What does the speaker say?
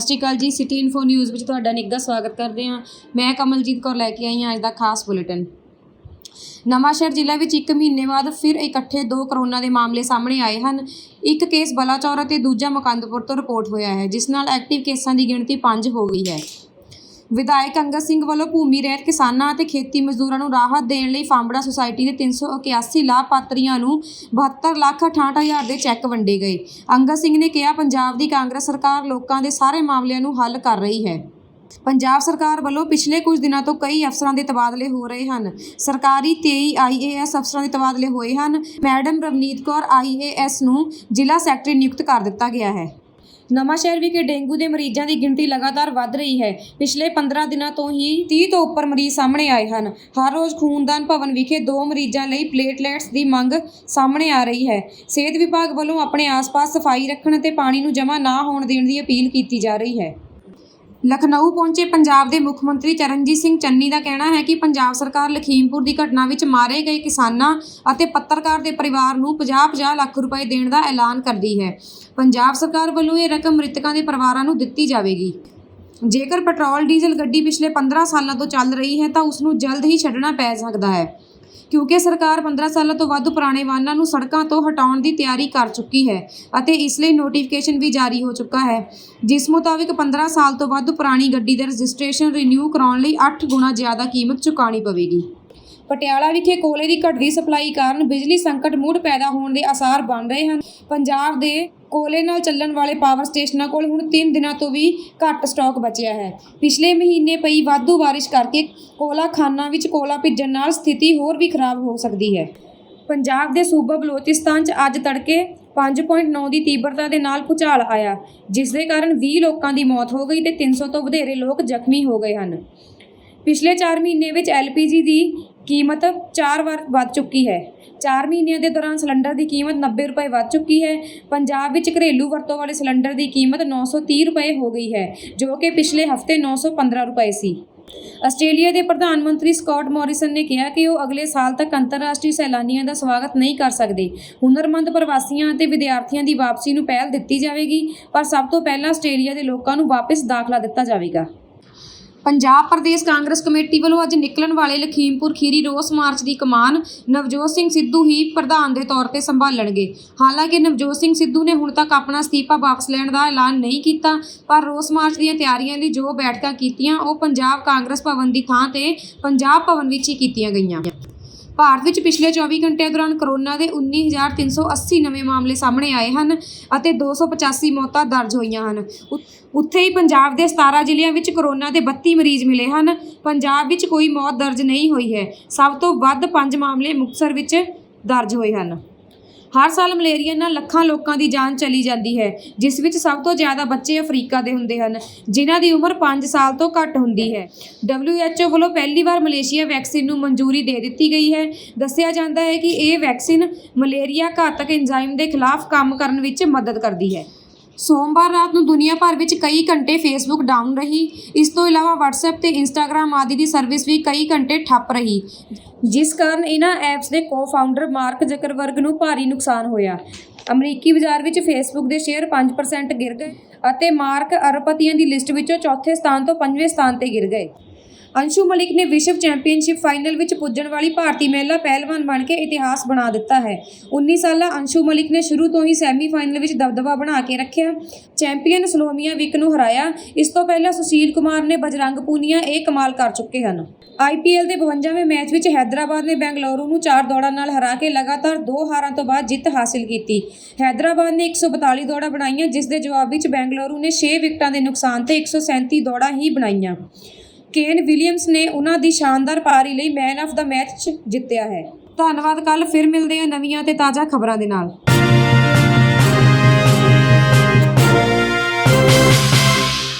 ਸਤਿ ਸ਼੍ਰੀ ਅਕਾਲ ਜੀ city info news ਵਿੱਚ ਤੁਹਾਡਾ ਨਿੱਘਾ ਸਵਾਗਤ ਕਰਦੇ ਹਾਂ। ਮੈਂ ਕਮਲਜੀਤ ਕੌਰ ਲੈ ਕੇ ਆਈ ਹਾਂ ਅੱਜ ਦਾ ਖਾਸ ਬੁਲੇਟਿਨ। ਨਵਾਂਸ਼ਹਿਰ ਜ਼ਿਲ੍ਹਾ ਵਿੱਚ ਇੱਕ ਮਹੀਨੇ ਬਾਅਦ ਫਿਰ ਇਕੱਠੇ ਦੋ ਕਰੋਨਾ ਦੇ ਮਾਮਲੇ ਸਾਹਮਣੇ ਆਏ ਹਨ। ਇੱਕ ਕੇਸ ਬਲਾਚੌਰ ਅਤੇ ਦੂਜਾ ਮੁਕੰਦਪੁਰ ਤੋਂ ਰਿਪੋਰਟ ਹੋਇਆ ਹੈ, ਜਿਸ ਨਾਲ ਐਕਟਿਵ ਕੇਸਾਂ ਦੀ ਗਿਣਤੀ 5 ਹੋ ਗਈ ਹੈ। ਵਿਧਾਇਕ ਅੰਗਦ ਸਿੰਘ ਵੱਲੋਂ ਭੂਮੀ ਰਹਿਤ ਕਿਸਾਨਾਂ ਅਤੇ ਖੇਤੀ ਮਜ਼ਦੂਰਾਂ ਨੂੰ ਰਾਹਤ ਦੇਣ ਲਈ ਫਾਂਬੜਾ ਸੁਸਾਇਟੀ ਦੇ 381 ਲਾਭਪਾਤਰੀਆਂ ਨੂੰ 72 ਲੱਖ 68 ਹਜ਼ਾਰ ਦੇ ਚੈੱਕ ਵੰਡੇ ਗਏ। ਅੰਗਦ ਸਿੰਘ ਨੇ ਕਿਹਾ, ਪੰਜਾਬ ਦੀ ਕਾਂਗਰਸ ਸਰਕਾਰ ਲੋਕਾਂ ਦੇ ਸਾਰੇ ਮਾਮਲਿਆਂ ਨੂੰ ਹੱਲ ਕਰ ਰਹੀ ਹੈ। ਪੰਜਾਬ ਸਰਕਾਰ ਵੱਲੋਂ ਪਿਛਲੇ ਕੁਝ ਦਿਨਾਂ ਤੋਂ ਕਈ ਅਫਸਰਾਂ ਦੇ ਤਬਾਦਲੇ ਹੋ ਰਹੇ ਹਨ। ਸਰਕਾਰੀ 23 ਆਈਏਐਸ ਅਫਸਰਾਂ ਦੇ ਤਬਾਦਲੇ ਹੋਏ ਹਨ। ਮੈਡਮ ਰਵਨੀਤ ਕੌਰ ਆਈਏਐਸ ਨੂੰ ਜ਼ਿਲ੍ਹਾ ਸੈਕਟਰੀ ਨਿਯੁਕਤ ਕਰ ਦਿੱਤਾ ਗਿਆ ਹੈ। ਨਵਾਂਸ਼ਹਿਰ ਵਿਖੇ ਡੇਂਗੂ ਦੇ ਮਰੀਜ਼ਾਂ ਦੀ ਗਿਣਤੀ ਲਗਾਤਾਰ ਵੱਧ ਰਹੀ ਹੈ। ਪਿਛਲੇ 15 ਦਿਨਾਂ ਤੋਂ ਹੀ 30 ਤੋਂ ਉੱਪਰ ਮਰੀਜ਼ ਸਾਹਮਣੇ ਆਏ ਹਨ। ਹਰ ਰੋਜ਼ ਖੂਨਦਾਨ ਭਵਨ ਵਿਖੇ ਦੋ ਮਰੀਜ਼ਾਂ ਲਈ ਪਲੇਟਲੈਟਸ ਦੀ ਮੰਗ ਸਾਹਮਣੇ ਆ ਰਹੀ ਹੈ। ਸਿਹਤ ਵਿਭਾਗ ਵੱਲੋਂ ਆਪਣੇ ਆਸ-ਪਾਸ ਸਫ਼ਾਈ ਰੱਖਣ ਅਤੇ ਪਾਣੀ ਨੂੰ ਜਮ੍ਹਾਂ ਨਾ ਹੋਣ ਦੇਣ ਦੀ ਅਪੀਲ ਕੀਤੀ ਜਾ ਰਹੀ ਹੈ। ਲਖਨਊ ਪਹੁੰਚੇ ਪੰਜਾਬ ਦੇ ਮੁੱਖ ਮੰਤਰੀ ਚਰਨਜੀਤ ਸਿੰਘ ਚੰਨੀ ਦਾ ਕਹਿਣਾ ਹੈ ਕਿ ਪੰਜਾਬ ਸਰਕਾਰ ਲਖੀਮਪੁਰ ਦੀ ਘਟਨਾ ਵਿੱਚ ਮਾਰੇ ਗਏ ਕਿਸਾਨਾਂ ਅਤੇ ਪੱਤਰਕਾਰ ਦੇ ਪਰਿਵਾਰ ਨੂੰ 50-50 ਲੱਖ ਰੁਪਏ ਦੇਣ ਦਾ ਐਲਾਨ ਕਰਦੀ ਹੈ। ਪੰਜਾਬ ਸਰਕਾਰ ਵੱਲੋਂ ਇਹ ਰਕਮ ਮ੍ਰਿਤਕਾਂ ਦੇ ਪਰਿਵਾਰਾਂ ਨੂੰ ਦਿੱਤੀ ਜਾਵੇਗੀ। ਜੇਕਰ ਪੈਟਰੋਲ, ਡੀਜ਼ਲ ਗੱਡੀ ਪਿਛਲੇ 15 ਸਾਲਾਂ ਤੋਂ ਚੱਲ ਰਹੀ ਹੈ ਤਾਂ ਉਸ ਨੂੰ ਜਲਦ ਹੀ ਛੱਡਣਾ ਪੈ ਸਕਦਾ ਹੈ। ਕਿਉਂਕਿ ਸਰਕਾਰ 15 ਸਾਲਾਂ ਤੋਂ ਵੱਧ ਪੁਰਾਣੇ ਵਾਹਨਾਂ ਨੂੰ ਸੜਕਾਂ ਤੋਂ ਹਟਾਉਣ ਦੀ ਤਿਆਰੀ ਕਰ ਚੁੱਕੀ ਹੈ ਅਤੇ ਇਸ ਲਈ ਨੋਟੀਫਿਕੇਸ਼ਨ ਵੀ ਜਾਰੀ ਹੋ ਚੁੱਕਾ ਹੈ। ਜਿਸ ਮੁਤਾਬਿਕ 15 ਸਾਲ ਤੋਂ ਵੱਧ ਪੁਰਾਣੀ ਗੱਡੀ ਦਾ ਰਜਿਸਟ੍ਰੇਸ਼ਨ ਰੀਨਿਊ ਕਰਾਉਣ ਲਈ 8 ਗੁਣਾ ਜ਼ਿਆਦਾ ਕੀਮਤ ਚੁਕਾਉਣੀ ਪਵੇਗੀ। ਪਟਿਆਲਾ ਵਿਖੇ ਕੋਲੇ ਦੀ ਘਟਦੀ ਸਪਲਾਈ ਕਾਰਨ ਬਿਜਲੀ ਸੰਕਟ ਮੁੜ ਪੈਦਾ ਹੋਣ ਦੇ ਆਸਾਰ ਬਣ ਰਹੇ ਹਨ। ਪੰਜਾਬ ਦੇ ਕੋਲੇ ਨਾਲ ਚੱਲਣ ਵਾਲੇ ਪਾਵਰ ਸਟੇਸ਼ਨਾਂ ਕੋਲ ਹੁਣ 3 ਦਿਨਾਂ ਤੋਂ ਵੀ ਘੱਟ ਸਟਾਕ ਬਚਿਆ ਹੈ। ਪਿਛਲੇ ਮਹੀਨੇ ਪਈ ਵਾਧੂ ਬਾਰਿਸ਼ ਕਰਕੇ ਕੋਲਾ ਖਾਨਾਂ ਵਿੱਚ ਕੋਲਾ ਭਿੱਜਣ ਨਾਲ ਸਥਿਤੀ ਹੋਰ ਵੀ ਖਰਾਬ ਹੋ ਸਕਦੀ ਹੈ। ਪੰਜਾਬ ਦੇ ਸੂਬਾ ਬਲੋਚਿਸਤਾਨ 'ਚ ਅੱਜ ਤੜਕੇ 5.9 ਦੀ ਤੀਬਰਤਾ ਦੇ ਨਾਲ ਭੂਚਾਲ ਆਇਆ, ਜਿਸ ਦੇ ਕਾਰਨ 20 ਲੋਕਾਂ ਦੀ ਮੌਤ ਹੋ ਗਈ ਤੇ 300 ਤੋਂ ਵਧੇਰੇ ਲੋਕ ਜ਼ਖਮੀ ਹੋ ਗਏ ਹਨ। ਪਿਛਲੇ 4 ਮਹੀਨੇ ਵਿੱਚ LPG ਦੀ ਕੀਮਤ 4 ਵਾਰ ਵੱਧ ਚੁੱਕੀ ਹੈ। 4 ਮਹੀਨਿਆਂ ਦੇ ਦੌਰਾਨ ਸਿਲੰਡਰ ਦੀ ਕੀਮਤ 90 ਰੁਪਏ ਵੱਧ ਚੁੱਕੀ ਹੈ। ਪੰਜਾਬ ਵਿੱਚ ਘਰੇਲੂ ਵਰਤੋਂ ਵਾਲੇ ਸਿਲੰਡਰ ਦੀ ਕੀਮਤ 930 ਰੁਪਏ ਹੋ ਗਈ ਹੈ, ਜੋ ਕਿ ਪਿਛਲੇ ਹਫ਼ਤੇ 915 ਰੁਪਏ ਸੀ। ਆਸਟ੍ਰੇਲੀਆ ਦੇ ਪ੍ਰਧਾਨ ਮੰਤਰੀ ਸਕਾਟ ਮੌਰਿਸਨ ਨੇ ਕਿਹਾ ਕਿ ਉਹ ਅਗਲੇ ਸਾਲ ਤੱਕ ਅੰਤਰਰਾਸ਼ਟਰੀ ਸੈਲਾਨੀਆਂ ਦਾ ਸਵਾਗਤ ਨਹੀਂ ਕਰ ਸਕਦੇ। ਹੁਨਰਮੰਦ ਪ੍ਰਵਾਸੀਆਂ ਅਤੇ ਵਿਦਿਆਰਥੀਆਂ ਦੀ ਵਾਪਸੀ ਨੂੰ ਪਹਿਲ ਦਿੱਤੀ ਜਾਵੇਗੀ, ਪਰ ਸਭ ਤੋਂ ਪਹਿਲਾਂ ਆਸਟ੍ਰੇਲੀਆ ਦੇ ਲੋਕਾਂ ਨੂੰ ਵਾਪਸ ਦਾਖਲਾ ਦਿੱਤਾ ਜਾਵੇਗਾ। ਪੰਜਾਬ ਪ੍ਰਦੇਸ਼ ਕਾਂਗਰਸ ਕਮੇਟੀ ਵੱਲੋਂ ਅੱਜ ਨਿਕਲਣ ਵਾਲੇ ਲਖੀਮਪੁਰ ਖੀਰੀ ਰੋਸ ਮਾਰਚ ਦੀ ਕਮਾਨ ਨਵਜੋਤ ਸਿੰਘ ਸਿੱਧੂ ਹੀ ਪ੍ਰਧਾਨ ਦੇ ਤੌਰ ਤੇ ਸੰਭਾਲਣਗੇ। ਹਾਲਾਂਕਿ ਨਵਜੋਤ ਸਿੰਘ ਸਿੱਧੂ ਨੇ ਹੁਣ ਤੱਕ ਆਪਣਾ ਅਸਤੀਫਾ ਵਾਪਸ ਲੈਣ ਦਾ ਐਲਾਨ ਨਹੀਂ ਕੀਤਾ, ਪਰ ਰੋਸ ਮਾਰਚ ਦੀਆਂ ਤਿਆਰੀਆਂ ਲਈ ਜੋ ਬੈਠਕਾਂ ਕੀਤੀਆਂ, ਉਹ ਪੰਜਾਬ ਕਾਂਗਰਸ ਭਵਨ ਦੀ ਥਾਂ ਤੇ ਪੰਜਾਬ ਭਵਨ ਵਿੱਚ ਹੀ ਕੀਤੀਆਂ ਗਈਆਂ। ਭਾਰਤ ਵਿੱਚ ਪਿਛਲੇ 24 ਘੰਟਿਆਂ ਦੌਰਾਨ ਕਰੋਨਾ ਦੇ 19380 ਨਵੇਂ ਮਾਮਲੇ ਸਾਹਮਣੇ ਆਏ ਹਨ ਅਤੇ 285 ਮੌਤਾਂ ਦਰਜ ਹੋਈਆਂ ਹਨ। ਉੱਥੇ ਹੀ ਪੰਜਾਬ ਦੇ 17 ਜ਼ਿਲ੍ਹਿਆਂ ਵਿੱਚ ਕਰੋਨਾ ਦੇ 32 ਮਰੀਜ਼ ਮਿਲੇ ਹਨ। ਪੰਜਾਬ ਵਿੱਚ ਕੋਈ ਮੌਤ ਦਰਜ ਨਹੀਂ ਹੋਈ ਹੈ। ਸਭ ਤੋਂ ਵੱਧ 5 ਮਾਮਲੇ ਮੁਕਤਸਰ ਵਿੱਚ ਦਰਜ ਹੋਏ ਹਨ। ਹਰ ਸਾਲ ਮਲੇਰੀਆ ਨਾਲ ਲੱਖਾਂ ਲੋਕਾਂ ਦੀ ਜਾਨ ਚਲੀ ਜਾਂਦੀ ਹੈ, ਜਿਸ ਵਿੱਚ ਸਭ ਤੋਂ ਜ਼ਿਆਦਾ ਬੱਚੇ ਅਫਰੀਕਾ ਦੇ ਹੁੰਦੇ ਹਨ, ਜਿਨ੍ਹਾਂ ਦੀ ਉਮਰ 5 ਸਾਲ ਤੋਂ ਘੱਟ ਹੁੰਦੀ ਹੈ। WHO ਵੱਲੋਂ ਪਹਿਲੀ ਵਾਰ ਮਲੇਸ਼ੀਆ ਵੈਕਸੀਨ ਨੂੰ ਮਨਜ਼ੂਰੀ ਦੇ ਦਿੱਤੀ ਗਈ ਹੈ। ਦੱਸਿਆ ਜਾਂਦਾ ਹੈ ਕਿ ਇਹ ਵੈਕਸੀਨ ਮਲੇਰੀਆ ਘਾਤਕ ਐਂਜ਼ਾਈਮ ਦੇ ਖਿਲਾਫ ਕੰਮ ਕਰਨ ਵਿੱਚ ਮਦਦ ਕਰਦੀ ਹੈ। ਸੋਮਵਾਰ ਰਾਤ ਨੂੰ ਦੁਨੀਆ ਭਰ ਵਿੱਚ ਕਈ ਘੰਟੇ ਫੇਸਬੁੱਕ ਡਾਊਨ ਰਹੀ। ਇਸ ਤੋਂ ਇਲਾਵਾ WhatsApp ਤੇ Instagram ਆਦਿ ਦੀ ਸਰਵਿਸ ਵੀ ਕਈ ਘੰਟੇ ਠੱਪ ਰਹੀ। ਜਿਸ ਕਾਰਨ ਇਹਨਾਂ ਐਪਸ ਦੇ ਕੋ-ਫਾਊਂਡਰ ਮਾਰਕ ਜ਼ਕਰਬਰਗ ਨੂੰ ਭਾਰੀ ਨੁਕਸਾਨ ਹੋਇਆ। ਅਮਰੀਕੀ ਬਾਜ਼ਾਰ ਵਿੱਚ ਫੇਸਬੁੱਕ ਦੇ ਸ਼ੇਅਰ 5% ਗਿਰ ਗਏ ਅਤੇ ਮਾਰਕ ਅਰਬਪਤੀਆਂ ਦੀ ਲਿਸਟ ਵਿੱਚੋਂ ਚੌਥੇ ਸਥਾਨ ਤੋਂ ਪੰਜਵੇਂ ਸਥਾਨ ਤੇ ਗਿਰ ਗਏ। ਅੰਸ਼ੂ ਮਲਿਕ ਨੇ ਵਿਸ਼ਵ ਚੈਂਪੀਅਨਸ਼ਿਪ ਫਾਈਨਲ ਵਿੱਚ ਪੁੱਜਣ ਵਾਲੀ ਭਾਰਤੀ ਮਹਿਲਾ ਪਹਿਲਵਾਨ ਬਣ ਕੇ ਇਤਿਹਾਸ ਬਣਾ ਦਿੱਤਾ ਹੈ। 19 ਸਾਲਾ ਅੰਸ਼ੂ ਮਲਿਕ ਨੇ ਸ਼ੁਰੂ ਤੋਂ ਹੀ ਸੈਮੀਫਾਈਨਲ ਵਿੱਚ ਦਬਦਬਾ ਬਣਾ ਕੇ ਰੱਖਿਆ, ਚੈਂਪੀਅਨ ਸਲੋਮੀਆ ਵਿਕ ਨੂੰ ਹਰਾਇਆ। ਇਸ ਤੋਂ ਪਹਿਲਾਂ ਸੁਸ਼ੀਲ ਕੁਮਾਰ ਨੇ ਬਜਰੰਗ ਪੂਨੀਆ ਇਹ ਕਮਾਲ ਕਰ ਚੁੱਕੇ ਹਨ। ਆਈਪੀਐਲ ਦੇ 52ਵੇਂ ਮੈਚ ਵਿੱਚ ਹੈਦਰਾਬਾਦ ਨੇ ਬੈਂਗਲੁਰੂ ਨੂੰ 4 ਦੌੜਾਂ ਨਾਲ ਹਰਾ ਕੇ ਲਗਾਤਾਰ ਦੋ ਹਾਰਾਂ ਤੋਂ ਬਾਅਦ ਜਿੱਤ ਹਾਸਿਲ ਕੀਤੀ। ਹੈਦਰਾਬਾਦ ਨੇ 142 ਦੌੜਾਂ ਬਣਾਈਆਂ, ਜਿਸ ਦੇ ਜਵਾਬ ਵਿੱਚ ਬੈਂਗਲੁਰੂ ਨੇ 6 ਵਿਕਟਾਂ ਦੇ ਨੁਕਸਾਨ ਤੇ 137 ਦੌੜਾਂ ਹੀ ਬਣਾਈਆਂ। ਕੇਨ ਵਿਲੀਅਮਸ ਨੇ ਉਹਨਾਂ ਦੀ ਸ਼ਾਨਦਾਰ ਪਾਰੀ ਲਈ ਮੈਨ ਆਫ ਦਾ ਮੈਚ ਜਿੱਤਿਆ ਹੈ। ਧੰਨਵਾਦ ਕੱਲ ਫਿਰ ਮਿਲਦੇ ਹਾਂ ਨਵੀਆਂ ਤੇ ਤਾਜ਼ਾ ਖਬਰਾਂ ਦੇ ਨਾਲ।